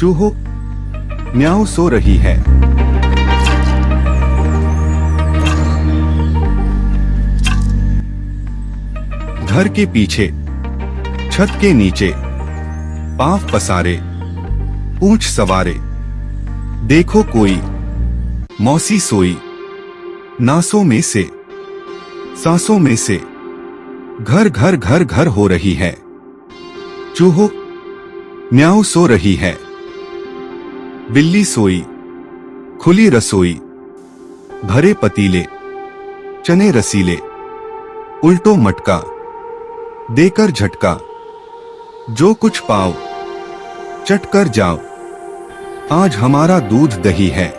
चूहो, म्याऊ सो रही है। घर के पीछे, छत के नीचे, पाँव पसारे, पूंछ सवारे, देखो कोई, मौसी सोई, नासों में से, सांसों में से, घर घर घर घर हो रही है। चूहो, म्याऊ सो रही है। बिल्ली सोई, खुली रसोई, भरे पतीले, चने रसीले, उल्टो मटका, देकर झटका, जो कुछ पाओ, चट कर जाओ, आज हमारा दूध दही है,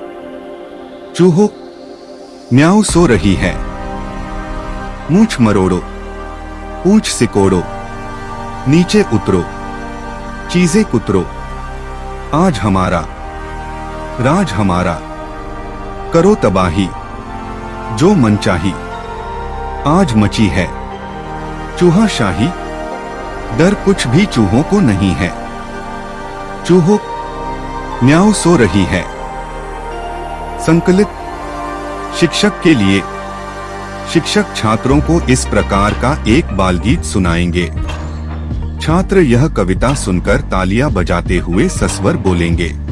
चूहो, म्याऊ सो रही है, मूछ मरोड़ो, पूछ सिकोड़ो, नीचे उतरो, चीज़ें कुतरो, आज हमारा राज हमारा, करो तबाही, जो मन चाही, आज मची है। चूहा शाही, डर कुछ भी चूहों को नहीं है। चूहो म्याऊ सो रही है। संकलित, शिक्षक के लिए, शिक्षक छात्रों को इस प्रकार का एक बाल गीत सुनाएँगे। छात्र यह कविता सुनकर तालियाँ बजाते हुए सस्वर बोलेंगे।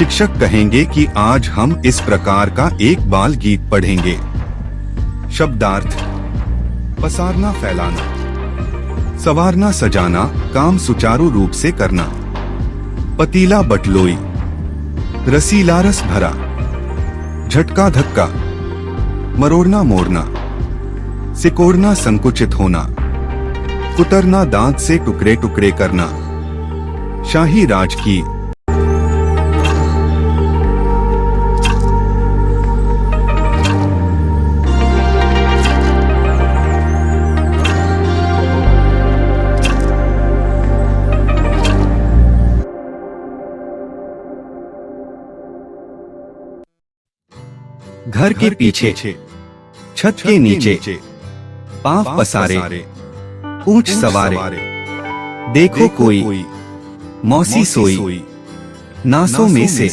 शिक्षक कहेंगे कि आज हम इस प्रकार का एक बाल गीत पढ़ेंगे। शब्दार्थ, पसारना फैलाना, सवारना सजाना, काम सुचारू रूप से करना, पतीला बटलोई रसीला रस भरा, झटका धक्का, मरोड़ना मोड़ना, सिकोड़ना संकुचित होना, कुतरना दांत से टुकड़े टुकड़े करना, शाही राज घर के पीछे छत के नीचे पाँव पसारे पूंछ सवारे देखो कोई मौसी सोई नासों में से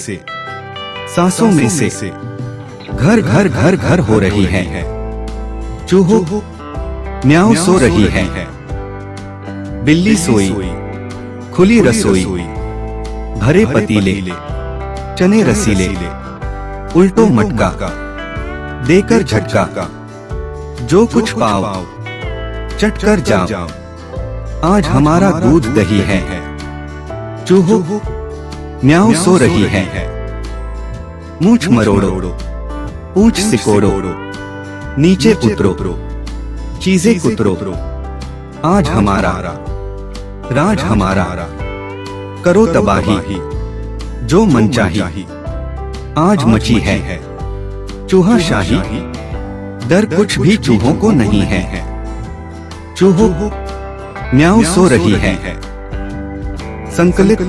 सांसों में से घर घर घर घर हो रही है चूहो म्याऊ सो रही है। बिल्ली सोई खुली रसोई भरे पतीले चने रसीले उल्टो मटका देकर झटका। जो कुछ पाओ चट कर जाओ। आज हमारा दूध दही है। चूहो म्याऊ सो रही है। मूछ मरोड़ो। पूंछ सिकोड़ो। नीचे उतरो। चीज़ें कुतरो आज हमारा। राज हमारा। करो तबाही। जो मन चाही। आज मची है। चूहा शाही डर कुछ भी चूहों को नहीं है। चूहो म्याऊ सो रही है। संकलित